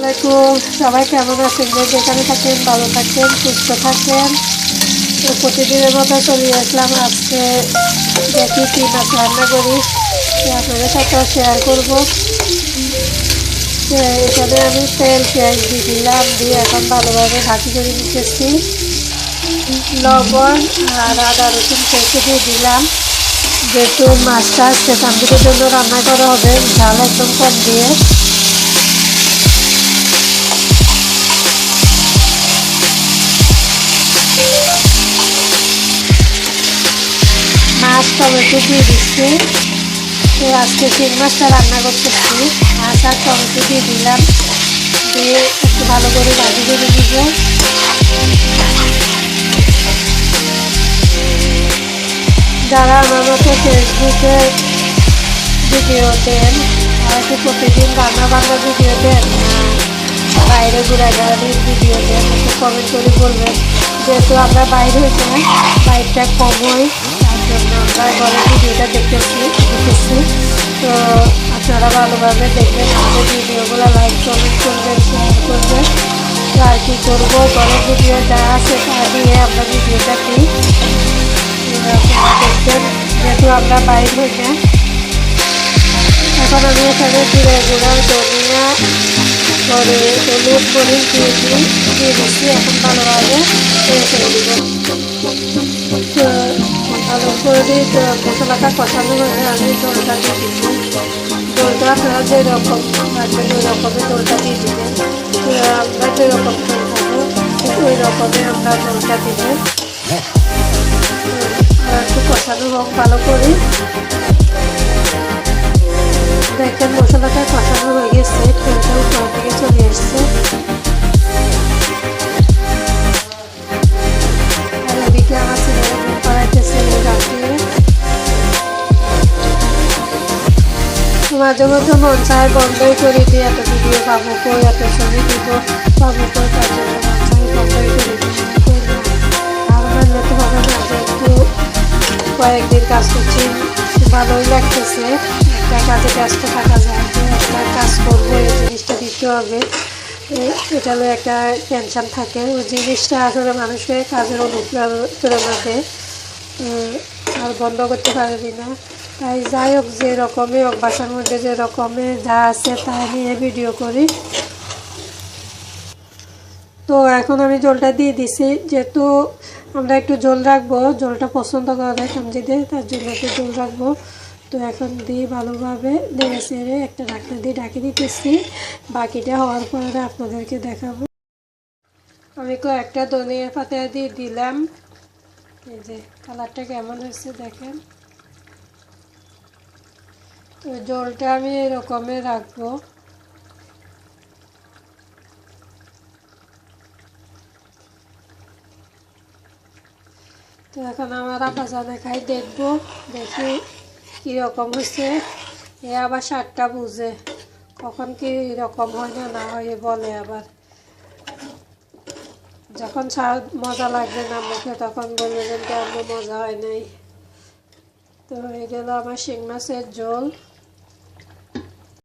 আসসালামাইকুম সবাই কেমন আছেন? যেখানে থাকেন, ভালো থাকেন, সুস্থ থাকেন। তো প্রতিদিনের মতো চলে আসলাম আজকে দেখি কি মাছ রান্না করি। আপনাদের সাথেও শেয়ার করব। এখানে আমি তেল, পেঁয়াজ দিয়ে দিলাম, দিয়ে এখন ভালোভাবে ভাজি করে নিতেছি। লবণ আর আদা, রসুন পেঁচে দিয়ে দিলাম। যেহেতু মাছটা আজকে তান্দুরের জন্য রান্না করা হবে, ঝাল একদম কম দিয়ে। টমেটো দিয়ে দিচ্ছি। তো আজকে চিং মাছটা রান্না করতেছি। মাছ আর দিয়ে দিলাম। দিয়ে একটু ভালো করে ভাজি করে দিব যারা আমার মতো ফেসবুকে ভিডিও দেন আর কি প্রতিদিন রান্না বান্না ভিডিও দেন বাইরে ঘোরাঘুরির ভিডিও দেন, একটু কমেন্ট করে বলবেন। যেহেতু আমরা বাইরে হয়েছে বাইকটা কম হয়। তার জন্য আমরা ঘরের ভিডিওটা দেখতেছি দেখতেছি তো আপনারা ভালোভাবে দেখবেন আমাদের ভিডিওগুলো লাইক কমেন্ট করবেন শেয়ার করবেন তো আর কি করব ঘরের ভিডিও যা আছে তা দিয়ে আমরা ভিডিওটা দিই দেখবেন যেহেতু আমরা বাইর হয়েছে এখন আমি এখানে জিরে গুঁড়া ধনিয়া করে হলুদ মরিচ দিয়ে দিই দিয়ে দিচ্ছি এখন ভালোভাবে দিব তো ভালো করে মশলাটা কষানো হয়ে আমি জলটা দিয়ে দিব জলটা আপনারা যেরকম রাখবেন ওই রকমের দিবেন আমরা যেরকম জল খাব ঠিক আমরা জলটা দিব একটু কষানো হোক ভালো করে দেখেন মশলাটা কষানো হয়ে গেছে তেলটা উপর থেকে চলে এসছে মাঝে মধ্যে মন চায় বন্ধই করে দিই এত ভিডিও পাবো কই এত ছবি দিব পাবো দিই আর যে একটু কয়েকদিন কাজ করছি ভালোই লাগতেছে একটা কাজে ব্যস্ত থাকা। যায় যে একটা কাজ করব এই জিনিসটা দিতে হবে এটা হলো একটা টেনশন থাকে ওই জিনিসটা আসলে মানুষের কাজের অনুপ্রেরণা দেয় আর বন্ধ করতে পারবি না। তাই যাই হোক, যে রকমই হোক, বাসার মধ্যে যে রকমের যা আছে তা নিয়ে ভিডিও করি। তো এখন আমি জলটা দিয়ে দিছি। যেহেতু আমরা একটু জল রাখব, জলটা পছন্দ করে সবজিদের তার জন্য একটু জল রাখব। তো এখন দিয়ে ভালোভাবে নেড়ে চেড়ে একটা ঢাকনা দিয়ে ঢাকি দিতেছি। বাকিটা হওয়ার পরে আপনাদেরকে দেখাবো। আমি কয়েকটা ধনিয়া পাতা দিয়ে দিলাম। এই যে কালারটা কেমন হয়েছে দেখেন? তো জলটা আমি এরকমই রাখব। তো এখন আমার আপা জানে খাই, দেখব, দেখি কীরকম হয়েছে। এ আবার সারটা বুঝে, কখন কি রকম হয় না না হয় বলে আবার। যখন সার মজা লাগবে না মুখে, তখন বলবেন যে আমার মজা হয় নাই। তো এই গেল আমার শিং মাছের ঝোল।